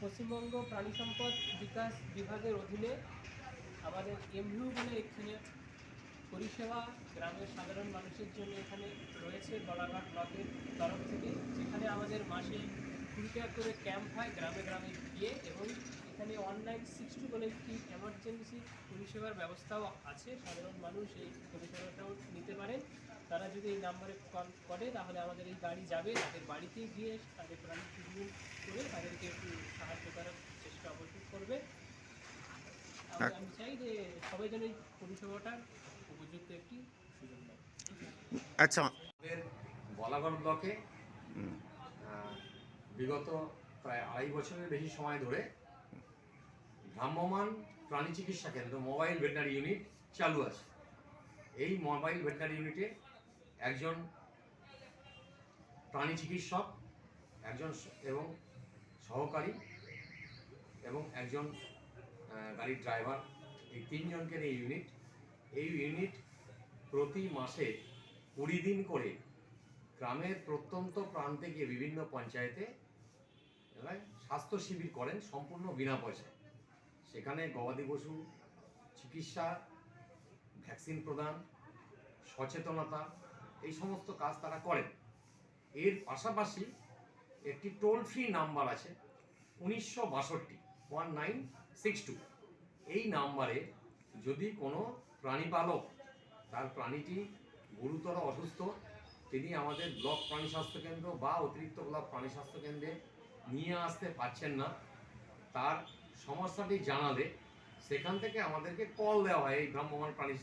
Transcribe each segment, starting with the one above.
পশ্চিমবঙ্গ প্রাণী সম্পদ বিকাশ বিভাগের অধীনে আমাদের এমভিউ বলে এখানে পরিষেবা গ্রামের সাধারণ মানুষের জন্য এখানে রয়েছে গলাঘাট ব্লকের তরফ থেকে, যেখানে আমাদের মাসে কুড়ি টাকা করে ক্যাম্প হয় গ্রামে গ্রামে গিয়ে এবং এখানে অনলাইন সিক্স টু বলে একটি এমার্জেন্সি পরিষেবার ব্যবস্থাও আছে। সাধারণ মানুষ এই পরিষেবাটাও নিতে পারেন। তারা যদি এই নাম্বারে কল করে তাহলে আমাদের এই গাড়ি যাবে, তাদের বাড়িতে গিয়ে তাদের প্রাণী ট্রিটমেন্ট করে তাদেরকে একটু করার চেষ্টা অবশ্যই করবে। আর আমি চাই যে সবাই যেন এই পরিষেবাটার উপযুক্ত একটি সুযোগ নেয়। আচ্ছা। আমাদের বলাগড় ব্লকে বিগত প্রায় আড়াই বছরের বেশি সময় ধরে ভ্রাম্যমান প্রাণী চিকিৎসা কেন্দ্র মোবাইল ভেটেনারি ইউনিট চালু আছে। এই মোবাইল ভেটেনারি ইউনিটে একজন প্রাণী চিকিৎসক একজন এবং সহকারী এবং একজন গাড়ির ড্রাইভার এই তিনজনকে নিয়ে ইউনিট এই ইউনিট প্রতি মাসে কুড়ি দিন করে গ্রামের প্রত্যন্ত প্রান্তে গিয়ে বিভিন্ন পঞ্চায়েতে স্বাস্থ্য শিবির করেন সম্পূর্ণ বিনা পয়সায়। সেখানে গবাদি পশু চিকিৎসা ভ্যাকসিন প্রদান, সচেতনতা, এই সমস্ত কাজ তারা করেন। এর পাশাপাশি একটি টোল ফ্রি নাম্বার আছে, উনিশশো বাষট্টি। ওয়ান নাইন সিক্স টু এই নাম্বারে যদি কোনো প্রাণীপালক, তার প্রাণীটি গুরুতর অসুস্থ, তিনি আমাদের ব্লক প্রাণী স্বাস্থ্য কেন্দ্র বা অতিরিক্ত ব্লক প্রাণী স্বাস্থ্য কেন্দ্রে নিয়ে আসতে পারছেন না, তার সমস্যাটি জানালে সেখান থেকে আমাদেরকে কল দেওয়া হয় এই ভ্রাম্যমান প্রাণী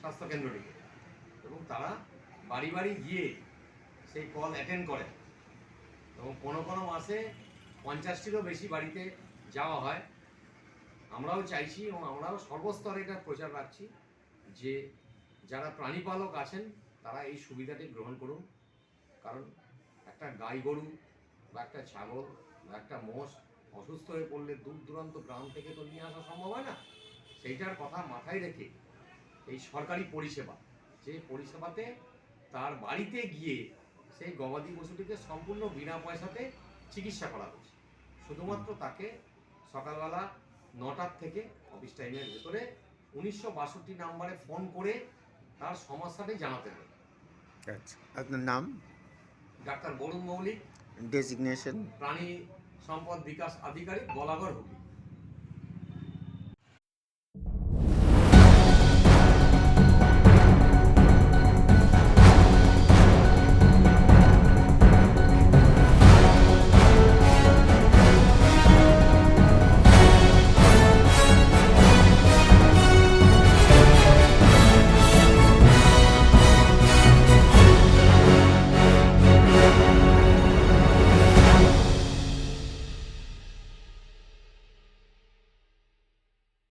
স্বাস্থ্য কেন্দ্রটিকে। এবং তারা বাড়ি বাড়ি গিয়ে সেই কল অ্যাটেন্ড করে এবং কোনো কোনো মাসে পঞ্চাশটিরও বেশি বাড়িতে যাওয়া হয়। আমরাও চাইছি এবং আমরাও সর্বস্তরে এটা প্রচার রাখছি যে যারা প্রাণীপালক আছেন, তারা এই সুবিধাটি গ্রহণ করুন। কারণ একটা গাই গরু বা একটা ছাগল বা একটা মোষ অসুস্থ হয়ে পড়লে দূর দূরান্ত গ্রাম থেকে তো নিয়ে আসা সম্ভব হয় না। সেইটার কথা মাথায় রেখে এই সরকারি পরিষেবা, যে পরিষেবাতে তার বাড়িতে গিয়ে সেই গবাদি পশুটিকে সম্পূর্ণ বিনা পয়সাতে চিকিৎসা করা হচ্ছে। শুধুমাত্র তাকে সকালবেলা নটার থেকে অফিস টাইমের ভেতরে উনিশশো বাষট্টি নাম্বারে ফোন করে তার সমস্যাটি জানাতে হবে। আচ্ছা আপনার নাম? ডাক্তার বরুণ মৌলিক। ডেজিগনেশন প্রাণী সম্পদ বিকাশ আধিকারিক বলাগর হুগলি